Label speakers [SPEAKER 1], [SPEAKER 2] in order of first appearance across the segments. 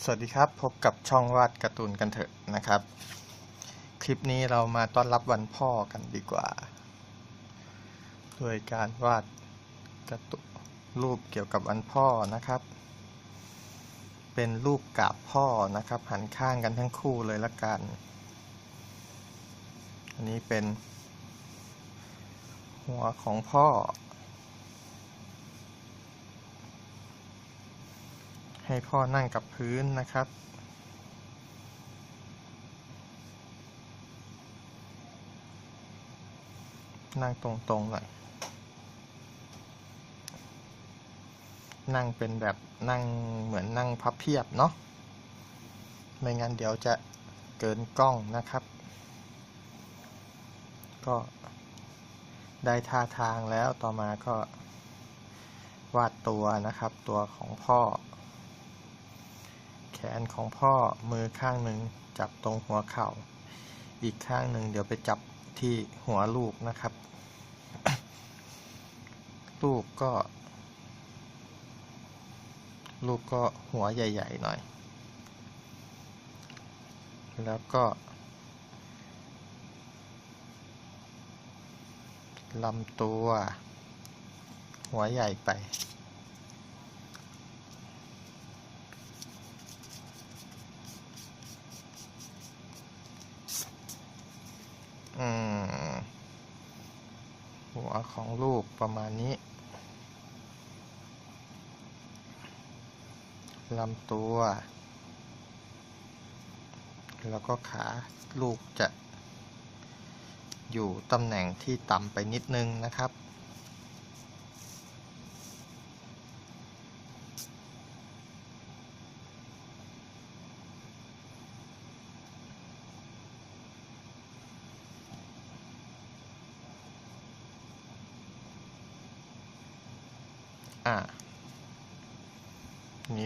[SPEAKER 1] สวัสดีครับ พบกับช่องวาดการ์ตูนกันเถอะนะครับ คลิปนี้เรามาต้อนรับวันพ่อกันดีกว่า โดยการวาดการ์ตูนรูปเกี่ยวกับวันพ่อนะครับ เป็นรูปกราบพ่อนะครับ หันข้างกันทั้งคู่เลยละกัน อันนี้เป็น หัวของพ่อ ให้พ่อนั่งกับพื้นนะครับ นั่งตรงๆหน่อย นั่งเป็นแบบนั่งเหมือนนั่งพับเพียบเนาะ ไม่งั้นเดี๋ยวจะเกินกล้องนะครับ ก็ได้ท่าทางแล้วต่อมาก็วาดตัวนะครับตัวของพ่อ นของพ่อมือข้างหนึ่งจับตรงหัวเข่า อีกข้างหนึ่งเดี๋ยวไปจับที่หัวลูกนะครับ ลูกก็ ลูกก็หัวใหญ่ ๆ หน่อย แล้วก็ลำตัว หัวใหญ่ไป หัวของลูกประมาณนี้ลำตัว แล้วก็ขาลูกจะอยู่ตำแหน่งที่ต่ำไปนิดนึงนะครับ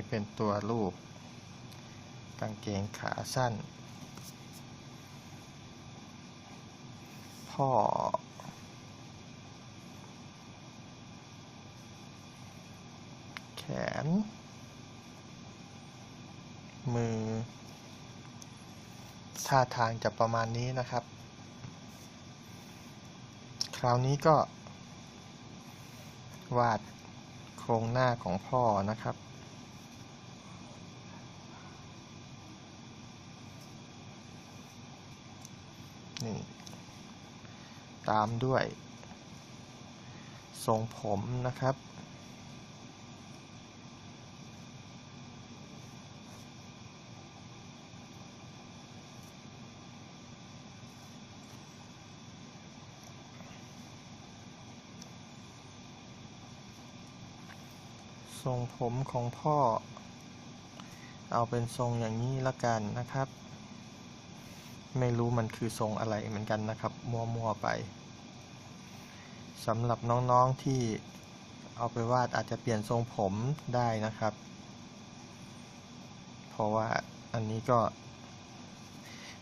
[SPEAKER 1] เป็นตัวรูป กางเกงขาสั้น พ่อ แขน มือ ท่าทางจะประมาณนี้นะครับ คราวนี้ก็ วาดโครงหน้าของพ่อนะครับ นี่ตามด้วย ทรงผมนะครับ ทรงผมของพ่อ เอาเป็นทรงอย่างนี้ละกันนะครับ ไม่รู้มันคือทรงอะไรเหมือนกันนะครับ มัวๆไปสำหรับน้องๆที่เอาไปวาดอาจจะเปลี่ยนทรงผมได้นะครับ เพราะว่าอันนี้ก็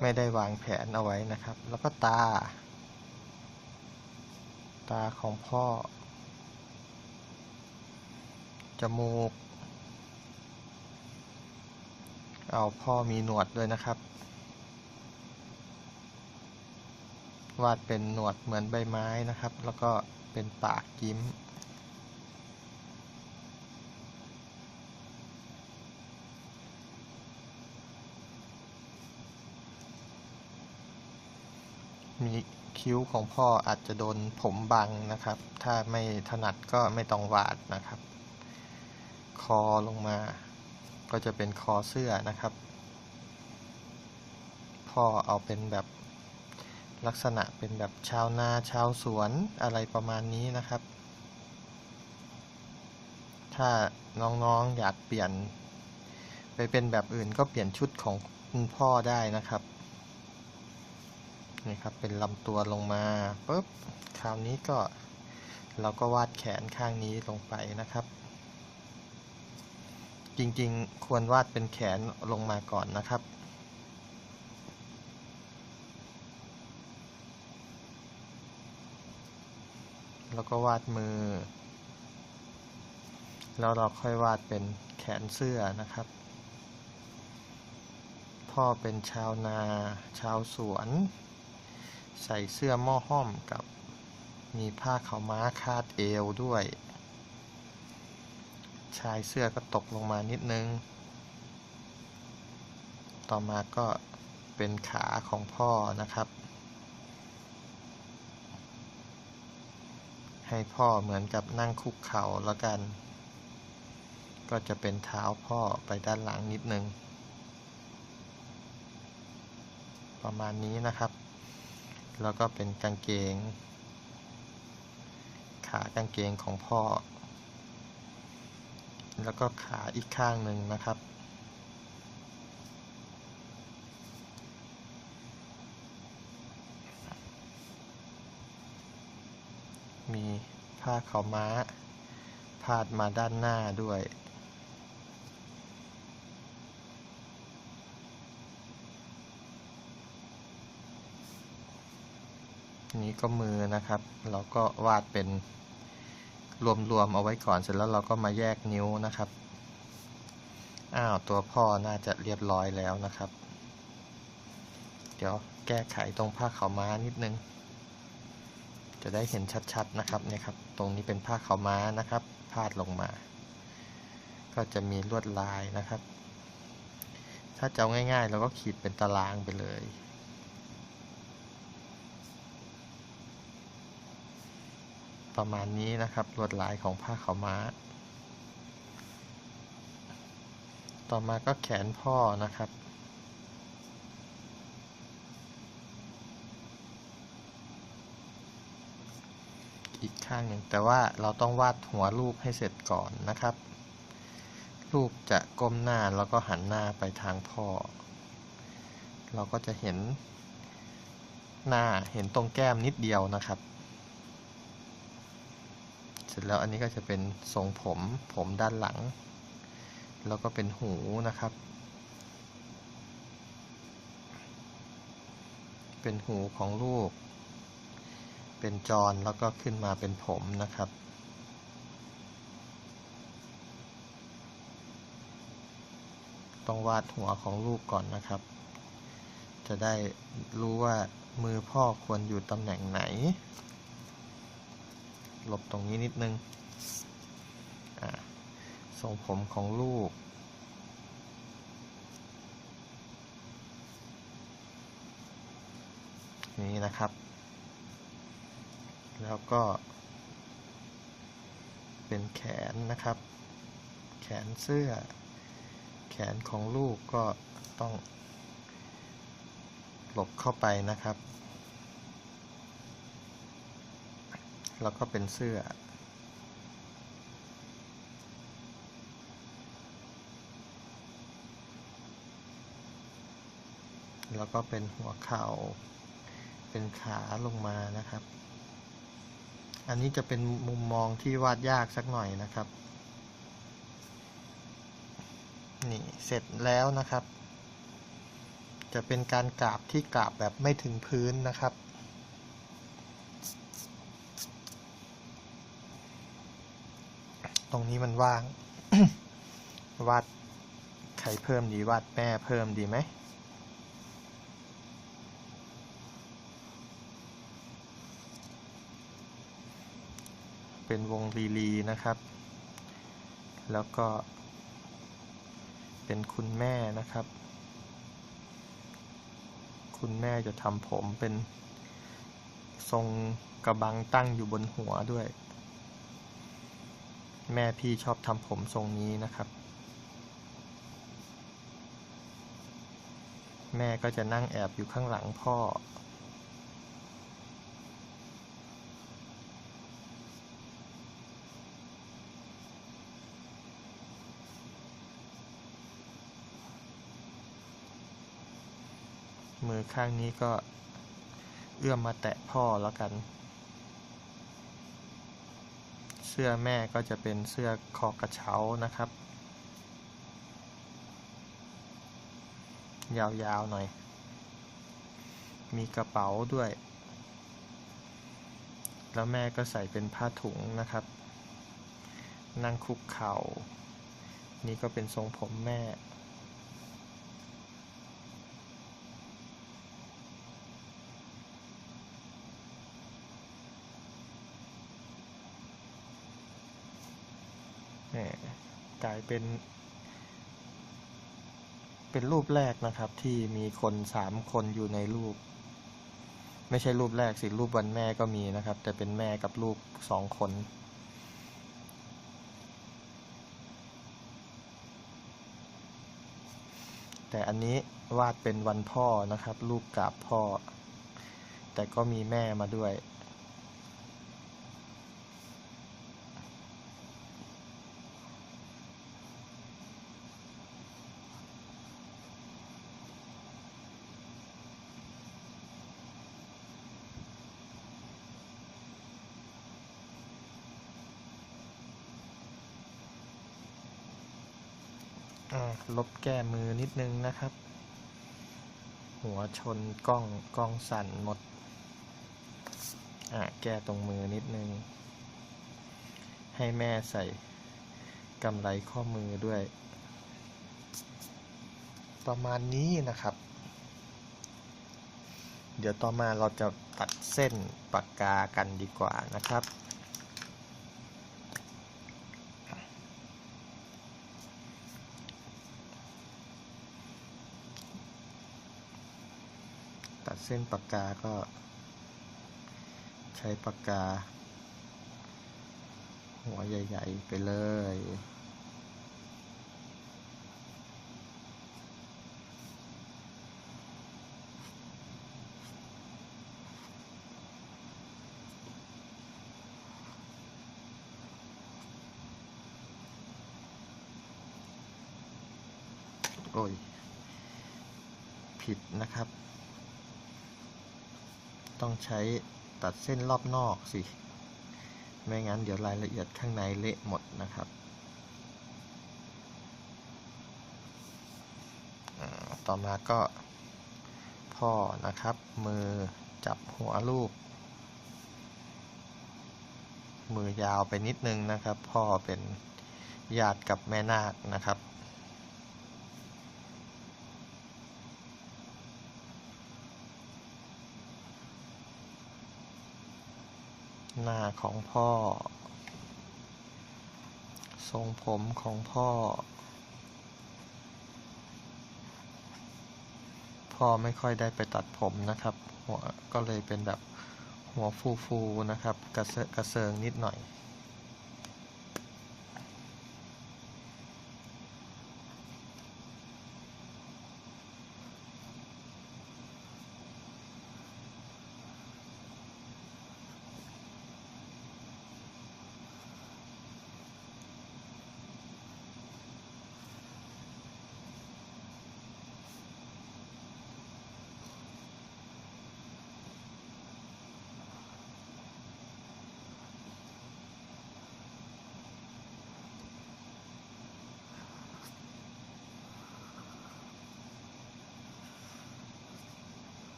[SPEAKER 1] ไม่ได้วางแผนเอาไว้นะครับ แล้วก็ตา ตาของพ่อ จมูก เอาพ่อมีหนวดด้วยนะครับ วาดเป็นหนวดเหมือนใบไม้นะครับ แล้วก็เป็นปากยิ้ม มีคิ้วของพ่ออาจจะโดนผมบังนะครับ ถ้าไม่ถนัดก็ไม่ต้องวาดนะครับ คอลงมา ก็จะเป็นคอเสื้อนะครับ พ่อเอาเป็นแบบ ลักษณะเป็นแบบชาวนาชาวสวนอะไรประมาณนี้นะครับ ถ้าน้องๆอยากเปลี่ยน ไปเป็นแบบอื่นก็เปลี่ยนชุดของคุณพ่อได้นะครับนี่ครับเป็นลำตัวลงมาปุ๊บคราวนี้ก็เราก็วาดแขนข้างนี้ลงไปนะครับ จริงๆ ควรวาดเป็นแขนลงมาก่อนนะครับ แล้วก็วาดมือ แล้วเราค่อยวาดเป็นแขนเสื้อนะครับ พ่อเป็นชาวนา ชาวสวน ใส่เสื้อหม้อห้อมกับมีผ้าขาวม้าคาดเอวด้วย ชายเสื้อก็ตกลงมานิดนึง ต่อมาก็เป็นขาของพ่อนะครับ ให้พ่อเหมือนกับนั่งคุกเข่าแล้วกัน ก็จะเป็นเท้าพ่อไปด้านหลังนิดนึง ประมาณนี้นะครับ แล้วก็เป็นกางเกง ขากางเกงของพ่อ แล้วก็ขาอีกข้างหนึ่งนะครับ มีผ้าขาวม้า พาดมาด้านหน้าด้วย นี้ก็มือนะครับ เราก็วาดเป็นรวมๆเอาไว้ก่อนเสร็จแล้วเราก็มาแยกนิ้วนะครับ อ้าวตัวพ่อน่าจะเรียบร้อยแล้วนะครับ เดี๋ยวแก้ไขตรงผ้าขาวม้านิดนึง จะได้เห็นชัดๆนะครับเนี่ยครับ ตรงนี้เป็นผ้าขาวม้านะครับ พาดลงมา ก็จะมีลวดลายนะครับ ถ้าจะเอาง่ายๆเราก็ขีดเป็นตารางไปเลยประมาณนี้นะครับลวดลายของผ้าขาวม้า ต่อมาก็แขนพ่อนะครับ ข้างหนึ่ง แต่ว่าเราต้องวาดหัวรูปให้เสร็จก่อนนะครับ รูปจะก้มหน้าแล้วก็หันหน้าไปทางพ่อ เราก็จะเห็นหน้าเห็นตรงแก้มนิดเดียวนะครับ เสร็จแล้วอันนี้ก็จะเป็นทรงผมผมด้านหลัง แล้วก็เป็นหูนะครับ เป็นหูของลูก เป็นจรแล้วก็ขึ้นมาเป็นผมนะครับ ต้องวาดหัวของลูกก่อนนะครับ จะได้รู้ว่ามือพ่อควรอยู่ตำแหน่งไหนหลบตรงนี้นิดนึงอ่าทรงผมของลูกนี้นะครับ แล้วก็ เป็นแขนนะครับ แขนเสื้อ แขนของลูกก็ต้อง หลบเข้าไปนะครับ แล้วก็เป็นเสื้อแล้วก็เป็นหัวเข่า เป็นขาลงมานะครับ อันนี้จะเป็นมุมมองที่วาดยากสักหน่อยนะครับ นี่เสร็จแล้วนะครับ จะเป็นการกราบที่กราบแบบไม่ถึงพื้นนะครับตรงนี้มันว่าง วาดใครเพิ่มดีวาดแม่เพิ่มดีไหม เป็นวงรีลีนะครับ แล้วก็ เป็นคุณแม่นะครับ คุณแม่จะทำผมเป็นทรงกระบังตั้งอยู่บนหัวด้วย แม่พี่ชอบทำผมทรงนี้นะครับ แม่ก็จะนั่งแอบอยู่ข้างหลังพ่อ มือข้างนี้ก็เอื้อมมาแตะพ่อแล้วกัน เสื้อแม่ก็จะเป็นเสื้อคอกระเช้านะครับ ยาวๆหน่อย มีกระเป๋าด้วย แล้วแม่ก็ใส่เป็นผ้าถุงนะครับ นั่งคุกเข่า นี่ก็เป็นทรงผมแม่ กลายเป็น เป็นรูปแรกนะครับ ที่มีคนสามคนอยู่ในรูป ไม่ใช่รูปแรกสิรูปวันแม่ก็มีนะครับ แต่เป็นแม่กับลูกสองคนแต่อันนี้วาดเป็นวันพ่อนะครับ ลูกกราบพ่อ แต่ก็มีแม่มาด้วย ลบแก้มือนิดนึงนะครับ หัวชนกล้องกล้องสั่นหมด แก้ตรงมือนิดนึง ให้แม่ใส่กำไรข้อมือด้วย ประมาณนี้นะครับ เดี๋ยวต่อมาเราจะตัดเส้นปากกากันดีกว่านะครับ เส้นปากกาก็ ใช้ปากกา หัวใหญ่ ๆ ไปเลยโอ้ย ผิดนะครับ ต้องใช้ตัดเส้นรอบนอกสิ ไม่งั้นเดี๋ยวรายละเอียดข้างในเละหมดนะครับต่อมาก็พ่อนะครับ มือจับหัวลูกมือยาวไปนิดนึงนะครับ พ่อเป็นญาติกับแม่นาคนะครับ หน้าของพ่อ ทรงผมของพ่อ พ่อไม่ค่อยได้ไปตัดผมนะครับ หัวก็เลยเป็นแบบหัวฟูๆนะครับ กระเซอะกระเซิงนิดหน่อย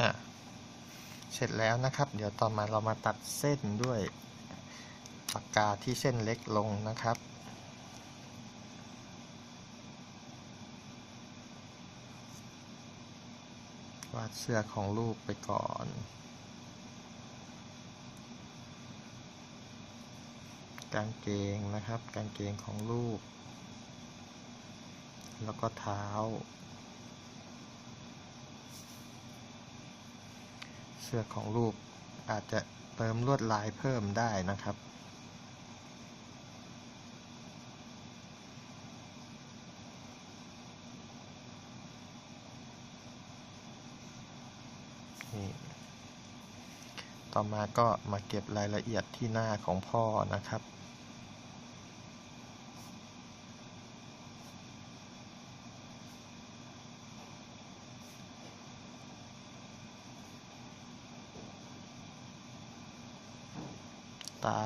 [SPEAKER 1] อะเสร็จแล้วนะครับ เดี๋ยวต่อมาเรามาตัดเส้นด้วยปากกาที่เส้นเล็กลงนะครับวาดเสื้อของลูกไปก่อน กางเกงนะครับ กางเกงของลูก แล้วก็เท้า เสื้อของลูกอาจจะเติมลวดลายเพิ่มได้นะครับนี่ต่อมาก็มาเก็บรายละเอียดที่หน้าของพ่อนะครับ ตา